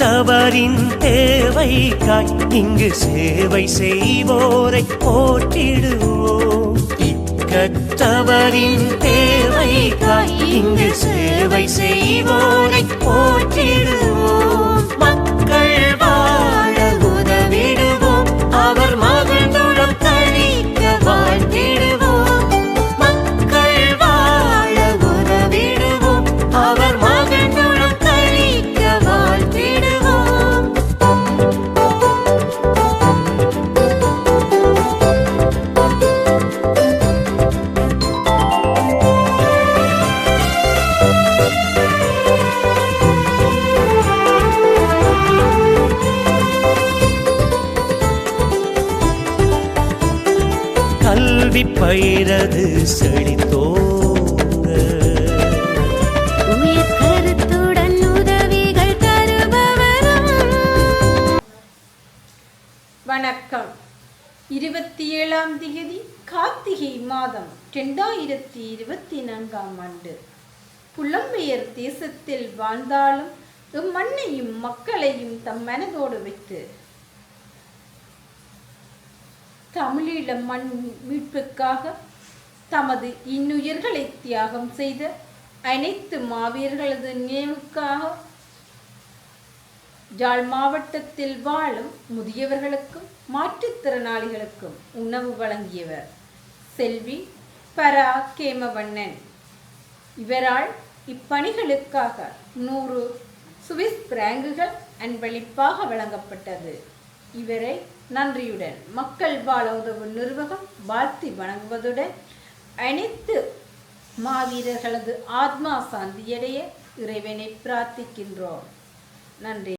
திக்கற்றவரின் தேவைக்காய் இங்கு சேவை செய்வோரை போற்றிடுவோம். இக்கற்றவரின் தேவைக்காய் இங்கு சேவை செய்வோரை போற்றிடுவோம். பயிரது தருபவரும். வணக்கம். இருபத்தி ஏழாம் தேதி கார்த்திகை மாதம் ரெண்டாயிரத்தி இருபத்தி நான்காம் ஆண்டு. புலம்பெயர் தேசத்தில் வாழ்ந்தாலும் எம் மண்ணையும் மக்களையும் தம் மனதோடு வைத்து தமிழீழ மண் மீட்புக்காக தமது இன்னுயிர்களை தியாகம் செய்த அனைத்து மாவீரர்களது நினைவுக்காக ஜாழ் மாவட்டத்தில் வாழும் முதியவர்களுக்கும் மாற்றுத்திறனாளிகளுக்கும் உணவு வழங்கியவர் செல்வி பரா கேமவண்ணன் இவரால் இப்பணிகளுக்காக நூறு சுவிஸ் பிராங்குகள் அன்பளிப்பாக வழங்கப்பட்டது. இவரை நன்றியுடன். மக்கள் வாழ உதவு நிர்வாகம் வாழ்த்தி வணங்குவதுடன் அனைத்து மாவீரர்களது ஆத்மா சாந்தியடைய இறைவனை பிரார்த்திக்கின்றோம். நன்றி.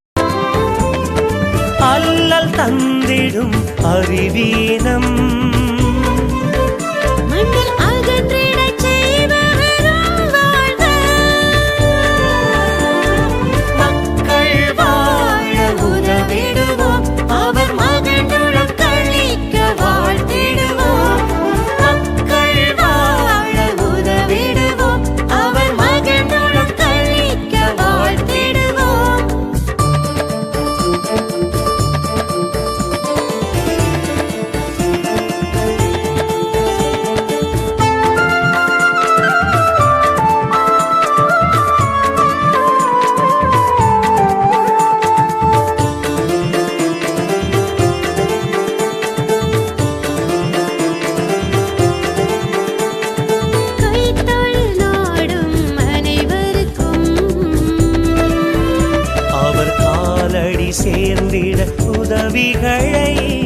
அல்லல் தந்திடும் அறிவீனம் அவர்